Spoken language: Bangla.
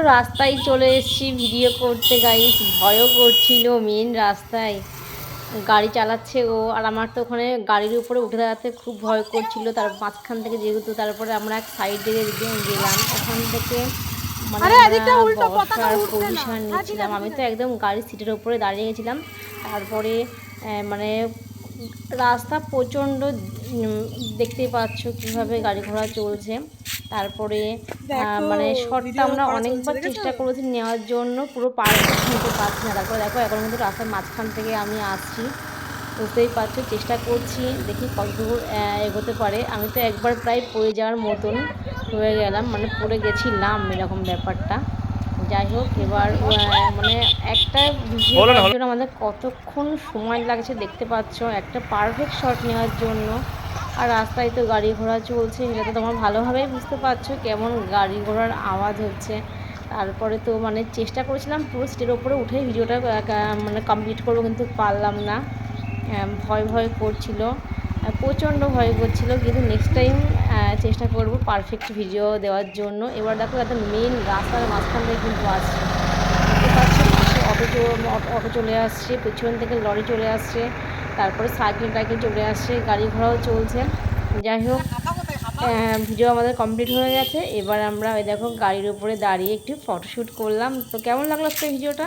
রাস্তায় চলে এসেছি ভিডিও করতে গাইস ভয়ও করছিল মেন রাস্তায়। গাড়ি চালাচ্ছে ও আর আমার তো ওখানে গাড়ির উপরে উঠে দাঁড়াতে খুব ভয় করছিল। তার মাঝখান থেকে যেহেতু তারপরে আমরা এক সাইড সাইডে গেলাম ওখান থেকে মানে। পজিশন নিচ্ছিলাম। আমি তো একদম গাড়ির সিটের উপরে দাঁড়িয়ে গেছিলাম। তারপরে মানে রাস্তা প্রচণ্ড উম, দেখতেই পাচ্ছ কীভাবে গাড়ি ঘোড়া চলছে। তারপরে মানে শর্টটা আমরা অনেকবার চেষ্টা করেছি নেওয়ার জন্য পুরো পার নিতে পারছি না। তারপরে দেখো এখন কিন্তু রাস্তার মাঝখান থেকে আমি আসছি। বুঝতেই পারছ চেষ্টা করছি দেখি কতদূর এগোতে পারে। আমি তো একবার প্রায় পড়ে যাওয়ার মতন হয়ে গেলাম মানে পড়ে গেছিলাম এরকম ব্যাপারটা। যাই হোক এবার আহ, মানে ভিডিও আমাদের কতক্ষণ সময় লাগছে দেখতে পাচ্ছ। একটা পারফেক্ট শট নেওয়ার জন্য। আর রাস্তায় তো গাড়ি ঘোড়া চলছে এটা তো তোমার ভালোভাবেই বুঝতে পারছ কেমন গাড়ি ঘোড়ার আওয়াজ হচ্ছে। তারপরে তো মানে চেষ্টা করেছিলাম পুরো সিটের ওপরে উঠে ভিডিওটা মানে কমপ্লিট করব কিন্তু পারলাম না। ভয় ভয় করছিল। প্রচণ্ড ভয় করছিল কিন্তু নেক্সট টাইম চেষ্টা করব পারফেক্ট ভিডিও দেওয়ার জন্য। এবার দেখো একটা মেন রাস্তার মাঝখান থেকে কিন্তু আসছে। অটো চলে আসছে, পেছন থেকে লরি চলে আসছে, তারপরে সাইকেল, টাইকেল চলে আসছে, গাড়ি ঘোড়াও চলছে। যাই হোক ভিডিও আমাদের কমপ্লিট হয়ে গেছে। এবার আমরা ওই দেখো গাড়ির উপরে দাঁড়িয়ে একটু ফটোশ্যুট করলাম। তো কেমন লাগল আজকে ভিডিওটা?